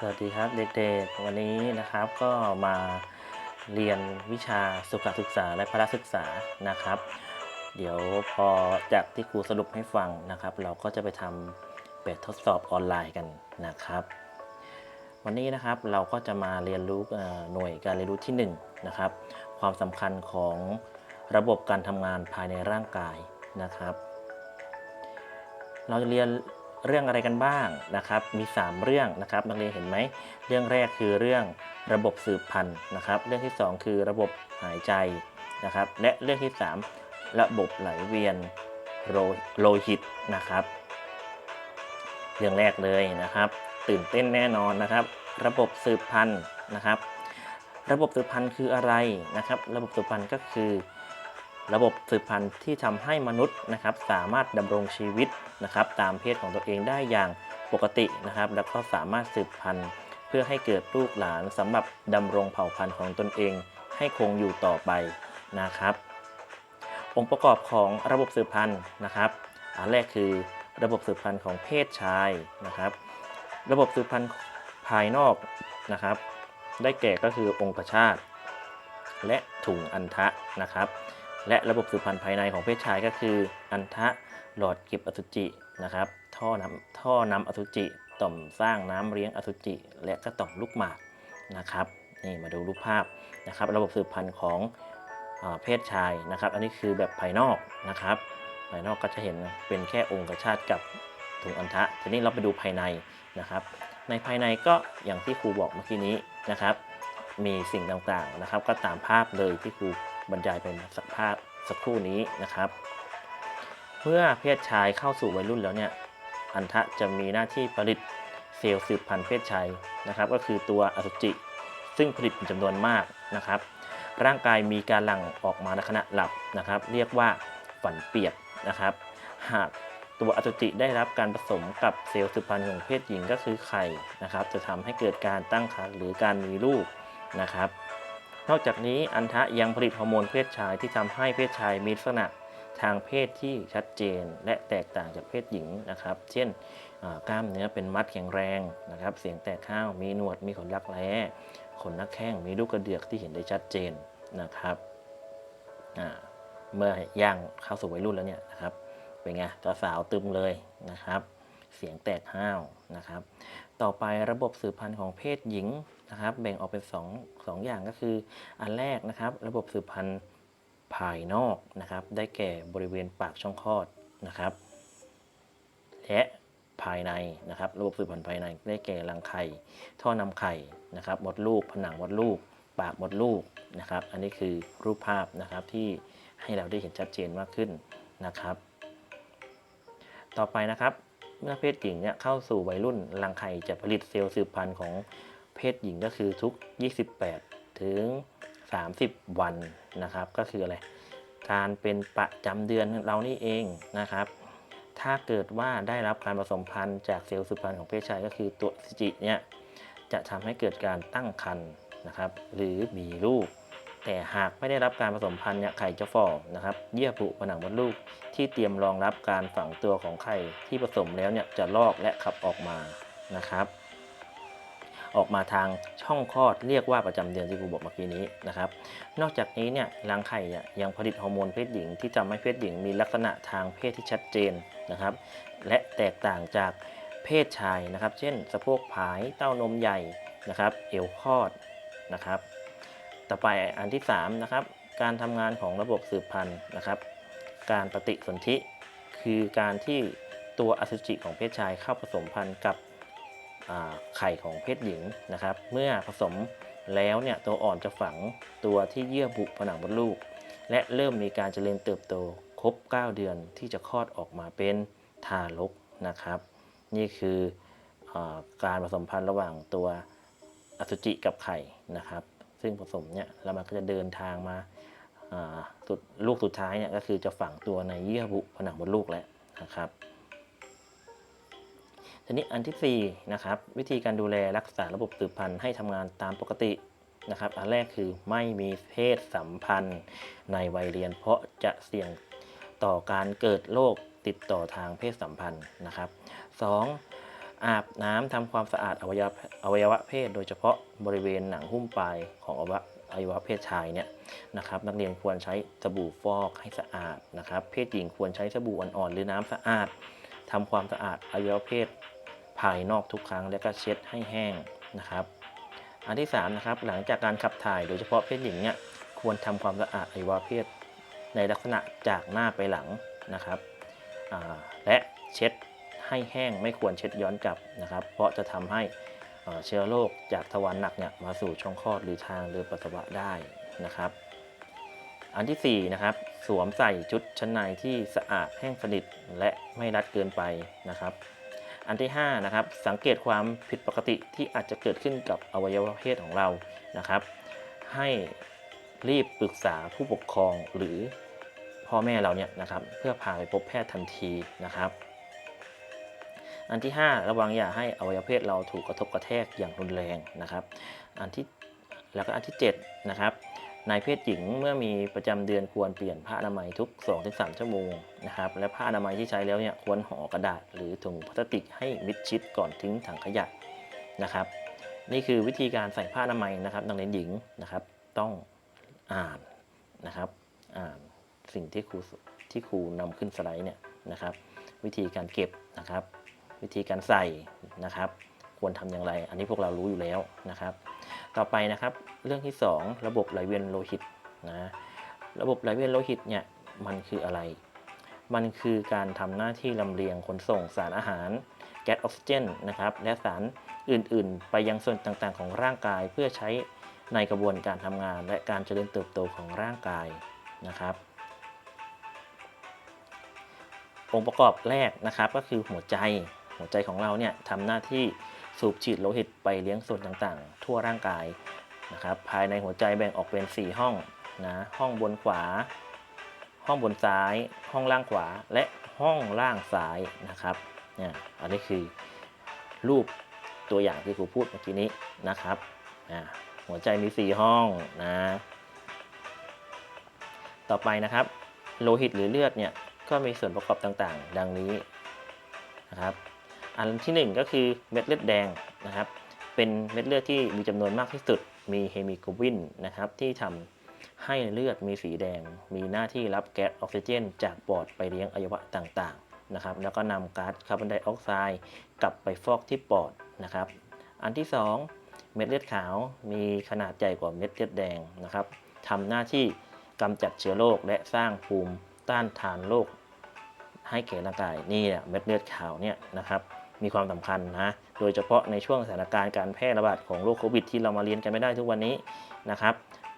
สวัสดีครับเด็กๆ วันนี้นะครับก็มาเรียนวิชาสุขศึกษาและพละศึกษานะครับ เดี๋ยวพอจากที่ครูสรุปให้ฟังนะครับ เราก็จะไปทำแบบทดสอบออนไลน์กันนะครับ วันนี้นะครับเราก็จะมาเรียนรู้หน่วยการเรียนรู้ที่1นะครับความสำคัญของระบบการทำงานภายในร่างกายนะครับ เราจะเรียน เรื่องอะไรกันบ้างนะครับ มี 3 เรื่องนะครับนักเรียนเห็นไหม เรื่องแรกคือเรื่องระบบสืบพันธุ์นะครับ เรื่องที่ 2 คือระบบหายใจนะครับ และเรื่องที่ 3 ระบบไหลเวียนโลโลหิตนะครับ เรื่องแรกเลยนะครับ ตื่นเต้นแน่นอนนะครับ ระบบสืบพันธุ์นะครับ ระบบสืบพันธุ์คืออะไรนะครับ ระบบสืบพันธุ์ก็คือ ระบบสืบพันธุ์ที่ทำให้มนุษย์นะครับสามารถดำรงชีวิตนะครับตามเพศของตัวเองได้อย่างปกตินะครับ แล้วก็สามารถสืบพันธุ์เพื่อให้เกิดลูกหลานสำหรับดำรงเผ่าพันธุ์ของตนเอง ให้คงอยู่ต่อไปนะครับ องค์ประกอบของระบบสืบพันธุ์นะครับอันแรกคือระบบสืบพันธุ์ของเพศชายนะครับ ระบบสืบพันธุ์ภายนอกนะครับ ได้แก่ก็คือองคชาตและถุงอันทะนะครับ และระบบสืบพันธุ์ภายในของเพศชายก็คือ อันทะหลอดเก็บอสุจินะครับ ท่อนำท่อนำอสุจิ ต่อมสร้างน้ำเลี้ยงอสุจิ และก็ต่อมลูกหมากนะครับนี่มาดูรูปภาพนะครับ ระบบสืบพันธุ์ของอเพศชายนะครับ อันนี้คือแบบภายนอกนะครับ ภายนอกก็จะเห็นเป็นแค่องคชาตกับถุงอันทะทีนี้เราไปดูภายในนะครับ ในภายในก็อย่างที่ครูบอกเมื่อกี้นี้นะครับ มีสิ่งต่างๆนะครับ ก็ตามภาพเลยที่ครู บรรยายไปสักภาพสักครู่นี้นะครับ เมื่อเพศชายเข้าสู่วัยรุ่นแล้วเนี่ยอันทะจะมีหน้าที่ผลิตเซลล์สืบพันธุ์เพศชายนะครับ ก็คือตัวอสุจิ ซึ่งผลิตเป็นจำนวนมากนะครับ ร่างกายมีการหลั่งออกมาในขณะหลับนะครับ เรียกว่าฝันเปียกนะครับ หากตัวอสุจิได้รับการผสมกับเซลล์สืบพันธุ์ของเพศหญิงก็คือไข่นะครับ จะทำให้เกิดการตั้งครรภ์หรือการมีลูกนะครับ นอกจากนี้อันทะยังผลิตฮอร์โมนเพศชายที่ทำให้เพศชายมีลักษณะทางเพศที่ชัดเจนและแตกต่างจากเพศหญิงนะครับ เช่นกล้ามเนื้อเป็นมัดแข็งแรงนะครับ เสียงแตกข้าว มีหนวด มีขนรักแร้ ขนนักแข้ง มีลูกกระเดือกที่เห็นได้ชัดเจนนะครับ เมื่อย่างเข้าสู่วัยรุ่นแล้วเนี่ยนะครับ เป็นไงตัวสาวตึมเลยนะครับ เสียงแตกห้าวนะครับ ต่อไประบบสืบพันธุ์ของเพศหญิงนะครับ แบ่งออกเป็น2องสองอย่างก็คือ อันแรกนะครับ ระบบสืบพันธุ์ภายนอกนะครับ ได้แก่บริเวณปากช่องคลอดนะครับ และภายในนะครับระบบสืบพันธุ์ภายในได้แก่รังไข่ท่อนำไข่นะครับมดลูก ผนังมดลูก ปากมดลูกนะครับ อันนี้คือรูปภาพนะครับที่ให้เราได้เห็นชัดเจนมากขึ้นนะครับ ต่อไปนะครับ เมื่อเพศหญิงเนี่ยเข้าสู่วัยรุ่นรังไข่จะผลิตเซลล์สืบพันธุ์ของเพศหญิงก็คือทุก 28 ถึง 30 วันนะครับ ก็คืออะไรการเป็นประจำเดือนเรานี่เองนะครับ ถ้าเกิดว่าได้รับการผสมพันธุ์จากเซลล์สืบพันธุ์ของเพศชายก็คือตัวสจิเนี่ยจะทำให้เกิดการตั้งครรภ์นะครับ หรือมีลูก แต่หากไม่ได้รับการผสมพันธุ์เนี่ยไข่จะฝ่อนะครับ เยื่อบุผนังมดลูกที่เตรียมรองรับการฝังตัวของไข่ที่ผสมแล้วเนี่ยจะลอกและขับออกมานะครับ ออกมาทางช่องคลอดเรียกว่าประจำเดือนที่ครูบอกเมื่อกี้นี้นะครับ นอกจากนี้เนี่ยรังไข่เนี่ยยังผลิตฮอร์โมนเพศหญิง ที่ทำให้เพศหญิงมีลักษณะทางเพศที่ชัดเจนนะครับ และแตกต่างจากเพศชายนะครับ เช่น สะโพกผายเต้านมใหญ่นะครับ เอวคลอดนะครับ ต่อไปอันที่3นะครับการทำงานของระบบสืบพันธุ์นะครับ การปฏิสนธิคือการที่ตัวอสุจิของเพศชายเข้าผสมพันธุ์กับไข่ของเพศหญิงนะครับ เมื่อผสมแล้วเนี่ยตัวอ่อนจะฝังตัวที่เยื่อบุผนังมดลูก และเริ่มมีการเจริญเติบโตครบ 9 เดือนที่จะคลอดออกมาเป็นทารกนะครับ นี่คืออการผสมพันธุ์ระหว่างตัวอสุจิกับไข่นะครับ ซึ่งผสมเนี่ยแล้วมันก็จะเดินทางมาสุดลูกสุดท้ายเนี่ยก็คือจะฝังตัวในเยื่อบุผนังมดลูกแล้วนะครับทีนี้อันที่4นะครับวิธีการดูแลรักษาระบบสืบพันธุ์ให้ทำงานตามปกตินะครับ อันแรกคือไม่มีเพศสัมพันธ์ในวัยเรียน เพราะจะเสี่ยงต่อการเกิดโรคติดต่อทางเพศสัมพันธ์นะครับ 2. อาบน้ำทำความสะอาดอวัยวะอวัยวะเพศ โดยเฉพาะบริเวณหนังหุ้มปลายของอวัยวะเพศชายเนี่ยนะครับนักเรียนควรใช้สบู่ฟอกให้สะอาดนะครับ เพศหญิงควรใช้สบู่อ่อนๆหรือน้ำสะอาดทำความสะอาดอวัยวะเพศภายนอกทุกครั้งแล้วก็เช็ดให้แห้งนะครับ อันที่3นะครับหลังจากการขับถ่ายโดยเฉพาะเพศหญิงเนี่ยควรทำความสะอาดอวัยวะเพศในลักษณะจากหน้าไปหลังนะครับ และเช็ด ให้แห้งไม่ควรเช็ดย้อนกลับนะครับ เพราะจะทำให้เอ่อเชื้อโรคจากทวารหนักเนี่ยมาสู่ช่องคลอดหรือทางเดินปัสสาวะได้นะครับ อันที่4นะครับสวมใส่ชุดชั้นในที่สะอาดแห้งสนิทและไม่รัดเกินไปนะครับ อันที่5นะครับสังเกตความผิดปกติที่อาจจะเกิดขึ้นกับอวัยวะเพศของเรานะครับ ให้รีบปรึกษาผู้ปกครองหรือพ่อแม่เราเนี่ยนะครับ เพื่อพาไปพบแพทย์ทันทีนะครับ อันที่ 5 ระวังอย่าให้อวัยวะเพศเราถูกกระทบกระแทกอย่างรุนแรงนะครับ อันที่แล้วก็อันที่7นะครับนายเพศหญิงเมื่อมีประจำเดือนควรเปลี่ยนผ้าอนามัยทุก 2-3 ชั่วโมงนะครับและผ้าอนามัยที่ใช้แล้วเนี่ยควรห่อกระดาษ หรือถุงพลาสติกให้มิดชิดก่อนทิ้งถังขยะนะครับ นี่คือวิธีการใส่ผ้าอนามัยนะครับนักเรียนหญิงนะครับ ต้องอ่านนะครับอ่านสิ่งที่ครูที่ครูนำขึ้นสไลด์เนี่ยนะครับ วิธีการเก็บนะครับ วิธีการใส่นะครับ ควรทำอย่างไร อันนี้พวกเรารู้อยู่แล้วนะครับ ต่อไปนะครับเรื่องที่ 2 ระบบไหลเวียนโลหิตนะระบบไหลเวียนโลหิตเนี่ยมันคืออะไร มันคือการทำหน้าที่ลำเลียงขนส่งสารอาหารแก๊สออกซิเจนนะครับและสารอื่นๆ ไปยังส่วนต่างๆ ของร่างกายเพื่อใช้ในกระบวนการทำงาน และการเจริญเติบโตของร่างกายนะครับองค์ประกอบแรกนะครับก็คือหัวใจ หัวใจของเราเนี่ยทำหน้าที่สูบฉีดโลหิตไปเลี้ยงส่วนต่างๆ ทั่วร่างกายนะครับ ภายในหัวใจแบ่งออกเป็น 4 ห้องนะห้องบนขวา ห้องบนซ้าย ห้องล่างขวาและห้องล่างซ้ายนะครับเนี่ยอันนี้คือรูปตัวอย่างที่ครูพูดเมื่อกี้นี้นะครับหัวใจมี 4 ห้องนะต่อไปนะครับ โลหิตหรือเลือดเนี่ยก็มีส่วนประกอบต่างๆ ดังนี้นะครับ อันที่ 1 ก็คือเม็ดเลือดแดงนะครับ เป็นเม็ดเลือดที่มีจำนวนมากที่สุด มีเฮโมโกลบินนะครับที่ทำให้เลือดมีสีแดง มีหน้าที่รับแก๊สออกซิเจน จากปอดไปเลี้ยงอวัยวะต่างๆนะครับ แล้วก็นำก๊าซคาร์บอนไดออกไซด์กลับไปฟอกที่ปอดนะครับ อันที่ 2 เม็ดเลือดขาวมีขนาดใหญ่กว่าเม็ดเลือดแดงนะครับทำหน้าที่กำจัดเชื้อโรคและสร้างภูมิต้านทานโรคให้แก่ร่างกายนี่แหละเม็ดเลือดขาวเนี่ยนะครับ มีความสำคัญนะ โดยเฉพาะในช่วงสถานการณ์การแพร่ระบาดของโรคโควิดที่เรามาเรียนกันไม่ได้ทุกวันนี้นะครับ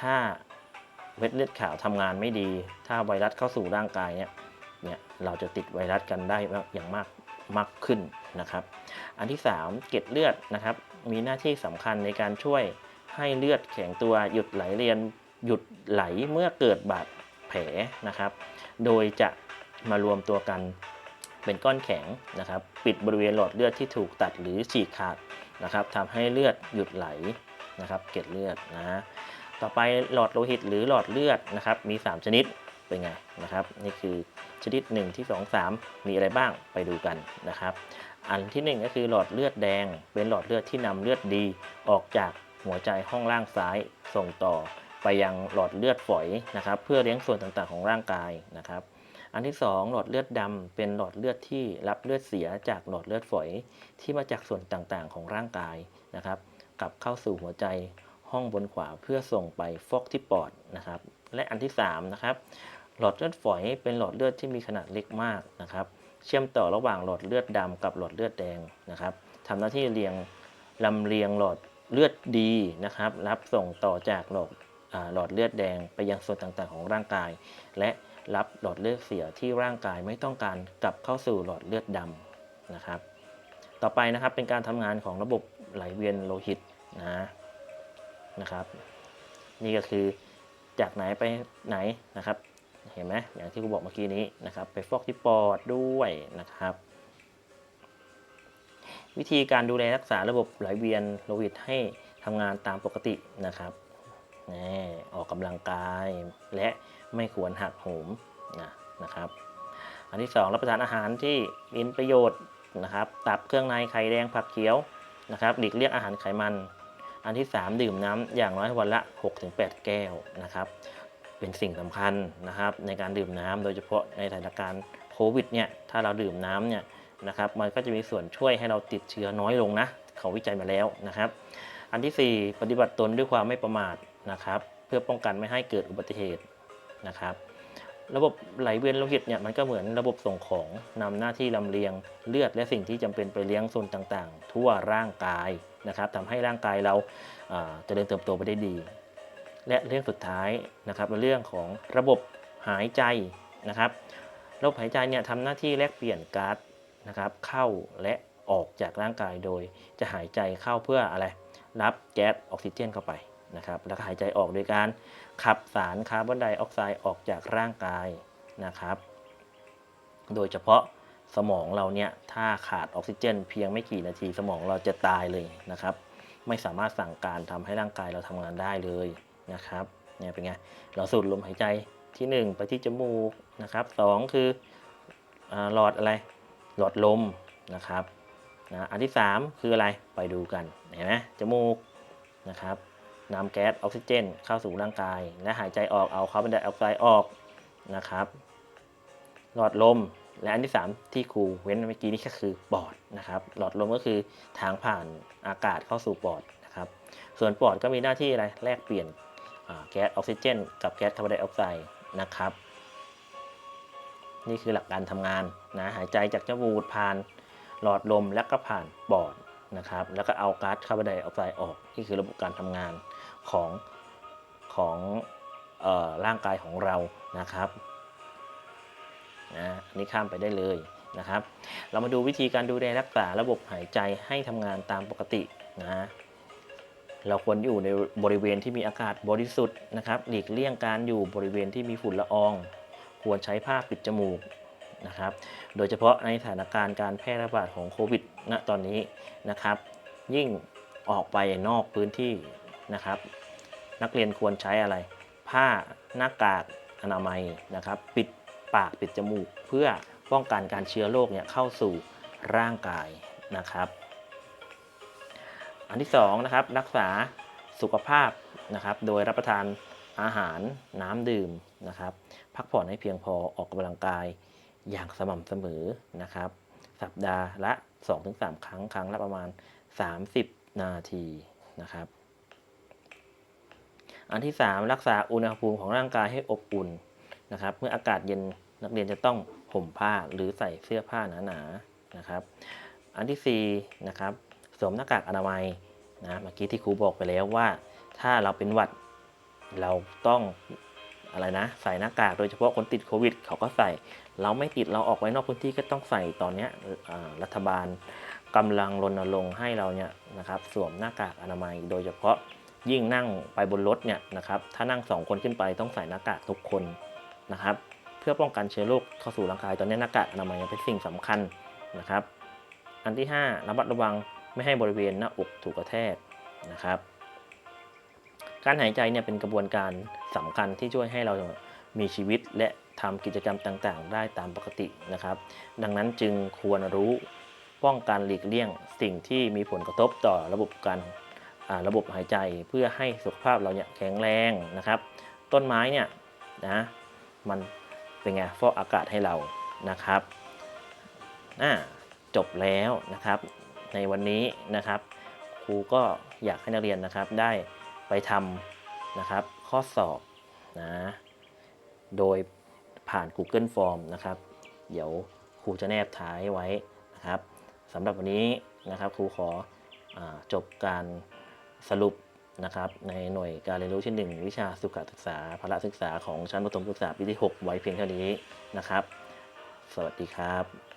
ถ้าเม็ดเลือดขาวทำงานไม่ดี ถ้าไวรัสเข้าสู่ร่างกายเนี่ย เนี่ยเราจะติดไวรัสกันได้อย่างมากมากขึ้นนะครับ อันที่ 3 เกล็ดเลือดนะครับ มีหน้าที่สำคัญในการช่วยให้เลือดแข็งตัวหยุดไหลเรียนหยุดไหลเมื่อเกิดบาดแผลนะครับ โดยจะมารวมตัวกัน เป็นก้อนแข็งนะครับ ปิดบริเวณหลอดเลือดที่ถูกตัดหรือฉีกขาดนะครับทำให้เลือดหยุดไหลนะครับ เกล็ดเลือดนะต่อไปหลอดโลหิตหรือหลอดเลือดนะครับ มี 3 ชนิดเป็นไงนะครับ นี่คือชนิด 1 ที่ 2 3 มีอะไรบ้างไปดูกันนะครับ อันที่ 1 ก็คือหลอดเลือดแดง เป็นหลอดเลือดที่นำเลือดดี ออกจากหัวใจห้องล่างซ้ายส่งต่อไปยังหลอดเลือดฝอยนะครับ เพื่อเลี้ยงส่วนต่างๆของร่างกายนะครับ อันที่ 2 หลอดเลือดดำเป็นหลอดเลือดที่รับเลือดเสียจากหลอดเลือดฝอยที่มาจากส่วนต่างๆ ของร่างกายนะครับกลับเข้าสู่หัวใจห้องบนขวาเพื่อส่งไปฟอกที่ปอดนะครับ และอันที่3นะครับหลอดเลือดฝอยเป็นหลอดเลือดที่มีขนาดเล็กมากนะครับ เชื่อมต่อระหว่างหลอดเลือดดำกับหลอดเลือดแดงนะครับทำหน้าที่เรียงลำเลียงหลอดเลือดดีนะครับ รับส่งต่อจากหลอดหลอดเลือดแดงไปยังส่วนต่างๆ ของร่างกาย และ รับหลอดเลือดเสียที่ร่างกายไม่ต้องการกลับเข้าสู่หลอดเลือดดำนะครับ ต่อไปนะครับเป็นการทำงานของระบบไหลเวียนโลหิตนะนะครับ นี่ก็คือจากไหนไปไหนนะครับ เห็นไหมอย่างที่ครูบอกเมื่อกี้นี้นะครับ ไปฟอกที่ปอดด้วยนะครับ วิธีการดูแลรักษาระบบไหลเวียนโลหิตให้ทำงานตามปกตินะครับออกกำลังกายและ ไม่ควรหักโหมนะนะครับ อันที่ 2 รับประทานอาหารที่มีประโยชน์นะครับ ตับเครื่องในไข่แดงผักเขียวนะครับหลีกเลี่ยงอาหารไขมัน อันที่ 3 ดื่มน้ำอย่างน้อยวันละ 6-8 แก้วนะครับ เป็นสิ่งสำคัญนะครับในการดื่มน้ำโดยเฉพาะในสถานการณ์โควิดเนี่ยถ้าเราดื่มน้ำเนี่ยนะครับมันก็จะมีส่วนช่วยให้เราติดเชื้อน้อยลงนะเขาวิจัยมาแล้วนะครับ อันทีสี่4 ปฏิบัติตนด้วยความไม่ประมาทนะครับ เพื่อป้องกันไม่ให้เกิดอุบัติเหตุ นะครับ ระบบไหลเวียนโลหิตเนี่ยมันก็เหมือนระบบส่งของนำหน้าที่ลำเลียงเลือดและสิ่งที่จำเป็นไปเลี้ยงส่วนต่างๆ ทั่วร่างกายนะครับทำให้ร่างกายเราอ่าเจริญเติบโตไปได้ดี และเรื่องสุดท้ายนะครับเรื่องของระบบหายใจนะครับระบบหายใจเนี่ยทำหน้าที่แลกเปลี่ยนก๊าซนะครับเข้าและออกจากร่างกายโดยจะหายใจเข้าเพื่ออะไร รับแก๊สออกซิเจนเข้าไป นะครับแล้วก็หายใจออกโดยการขับสารคาร์บอนไดออกไซด์ออกจากร่างกายนะครับ โดยเฉพาะสมองเราเนี่ยถ้าขาดออกซิเจน เพียงไม่กี่นาทีสมองเราจะตายเลยนะครับ ไม่สามารถสั่งการทำให้ร่างกายเราทำงานได้เลยนะครับเนี่ยเป็นไงเราสูดลมหายใจที่ 1 ไปที่จมูกนะครับสองคือหลอดอะไรหลอดลมนะครับนะอันที่ 3 คืออะไรไปดูกันเห็นไหมจมูกนะครับ นำแก๊สออกซิเจน เข้าสู่ร่างกาย และหายใจออกเอาคาร์บอนไดออกไซด์ออกนะครับ หลอดลมและอันที่ 3 ที่ครูเว้นเมื่อกี้นี่ก็คือปอดนะครับ หลอดลมก็คือทางผ่านอากาศเข้าสู่ปอดนะครับ ส่วนปอดก็มีหน้าที่อะไรแลกเปลี่ยนแก๊สออกซิเจน กับแก๊สคาร์บอนไดออกไซด์นะครับ นี่คือหลักการทำงานนะหายใจจากจมูกผ่านหลอดลมแล้วก็ผ่านปอดนะครับ แล้วก็เอาก๊าซคาร์บอนไดออกไซด์ออก นี่คือระบบการทำงาน ของของออร่างกายของเรานะครับนะอันนี้ข้ามไปได้เลยนะครับ เรามาดูวิธีการดูแลรักษาระบบหายใจให้ทำงานตามปกตินะเราควรอยู่ในบริเวณที่มีอากาศบริสุทธิ์นะครับ หลีกเลี่ยงการอยู่บริเวณที่มีฝุ่นละออง ควรใช้ผ้าปิดจมูกนะครับ โดยเฉพาะในสถานการณ์การแพร่ระบาดของโควิดณตอนนี้นะครับ ยิ่งออกไปนอกพื้นที่ นะครับ นักเรียนควรใช้อะไร ผ้าหน้ากากอนามัยนะครับ ปิดปากปิดจมูก เพื่อป้องกันการเชื้อโรคเนี่ยเข้าสู่ร่างกายนะครับ อันที่สองนะครับรักษาสุขภาพนะครับ โดยรับประทานอาหารน้ำดื่มนะครับ พักผ่อนให้เพียงพอออกกำลังกายอย่างสม่ำเสมอนะครับ สัปดาห์ละ 2-3 ครั้งครั้งละประมาณ 30 นาทีนะครับ อันที่ 3 รักษาอุณหภูมิของร่างกายให้อบอุ่นนะครับ เมื่ออากาศเย็นนักเรียนจะต้องห่มผ้าหรือใส่เสื้อผ้าหนาๆนะครับ อันที่4นะครับสวมหน้ากากอนามัยนะเมื่อกี้ที่ครูบอกไปแล้วว่า ถ้าเราเป็นหวัดเราต้องอะไรนะ ใส่หน้ากากโดยเฉพาะคนติดโควิด เขาก็ใส่ เราไม่ติดเราออกไว้นอกพื้นที่ก็ต้องใส่ตอนนี้รัฐบาลกำลังรณรงค์ให้เราเนี่ยนะครับ สวมหน้ากากอนามัยโดยเฉพาะ ยิ่งนั่งไปบนรถเนี่ยนะครับ ถ้านั่งสองคนขึ้นไปต้องใส่หน้ากากทุกคนนะครับ เพื่อป้องกันเชื้อโรคเข้าสู่ร่างกายตอนนี้หน้ากากอนามัยเป็นสิ่งสำคัญนะครับ อันที่ 5 ระมัดระวังไม่ให้บริเวณหน้าอกถูกกระแทกนะครับ การหายใจเนี่ยเป็นกระบวนการสำคัญที่ช่วยให้เรามีชีวิตและทำกิจกรรมต่างๆ ได้ตามปกตินะครับ ดังนั้นจึงควรรู้ป้องกันหลีกเลี่ยงสิ่งที่มีผลกระทบต่อระบบการ ระบบหายใจเพื่อให้สุขภาพเราเนี่ยแข็งแรงนะครับ ต้นไม้เนี่ยนะมันเป็นไงฟอกอากาศให้เรานะครับอ่าจบแล้วนะครับ ในวันนี้นะครับ ครูก็อยากให้นักเรียนนะครับได้ไปทำนะครับ ข้อสอบนะโดยผ่าน Google Form นะครับ เดี๋ยวครูจะแนบท้ายไว้นะครับสำหรับวันนี้นะครับครูขออจบการ สรุปนะครับในหน่วยการเรียนรู้ที่ 1 วิชาสุขศึกษาพละศึกษาของชั้นประถมศึกษาปีที่ 6 ไว้เพียงเท่านี้นะครับ สวัสดีครับ